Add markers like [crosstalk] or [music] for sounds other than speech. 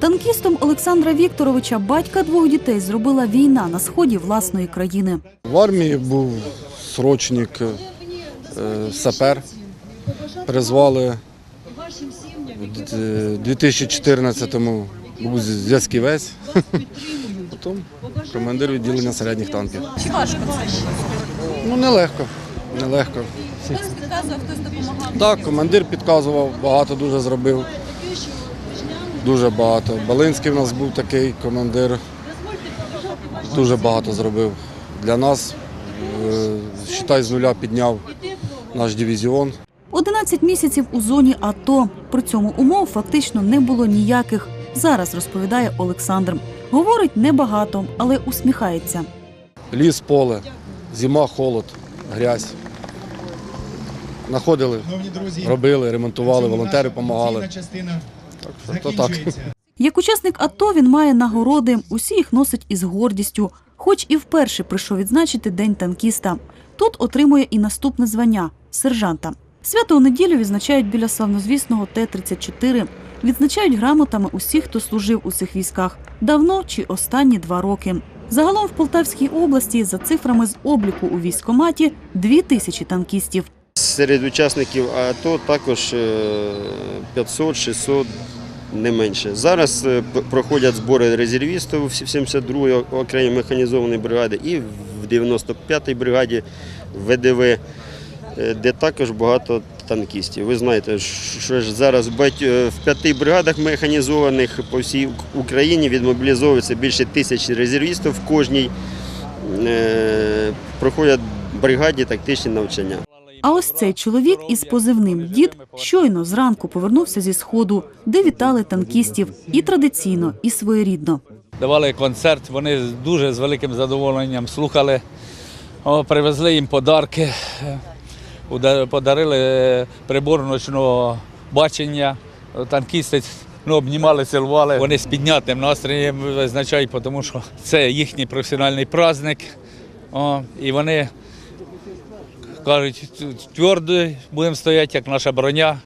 Танкістом Олександра Вікторовича, батька двох дітей, зробила війна на сході власної країни. В армії був срочник, е, сапер. Призвали в 2014-му був зв'язківець, [laughs] потім командир відділення середніх танків. Чи важко це? Ну, нелегко, нелегко. Хтось підказував, хтось допомагав. Так, командир підказував, багато дуже зробив. Дуже багато. Балинський в нас був такий командир. Дуже багато зробив. Для нас, е, считай, з нуля підняв наш дивізіон. 11 місяців у зоні АТО. При цьому умов фактично не було ніяких. Зараз розповідає Олександр. Говорить небагато, але усміхається. Ліс, поле, зима, холод, грязь. Находили, робили, ремонтували, волонтери допомагали. Що то так. Як учасник АТО він має нагороди, усі їх носить із гордістю, хоч і вперше прийшов відзначити День танкіста. Тут отримує і наступне звання сержанта. Свято у неділю відзначають біля славнозвісного Т-34. Відзначають грамотами усіх, хто служив у цих військах давно чи останні два роки. Загалом в Полтавській області, за цифрами з обліку у військкоматі, дві тисячі танкістів. Серед учасників АТО також е, 500-600, не менше. Зараз е, проходять збори резервістів в 72-ї окремій механізованій бригаді і в 95-й бригаді ВДВ, е, де також багато танкістів. Ви знаєте, що ж зараз е, в п'яти бригадах механізованих по всій Україні відмобілізовується більше тисячі резервістів в кожній. Проходять бригаді тактичні навчання. А ось цей чоловік із позивним дід щойно зранку повернувся зі сходу, де вітали танкістів і традиційно, і своєрідно. давали концерт. Вони дуже з великим задоволенням слухали. Привезли їм подарки, е, подарили е, прибор ночного бачення. Танкісти ну, обнімали, цілували. Вони з піднятим настроєм визначають, тому що це їхній професіональний праздник. О, і вони кажуть, твердо будемо стояти, як наша броня.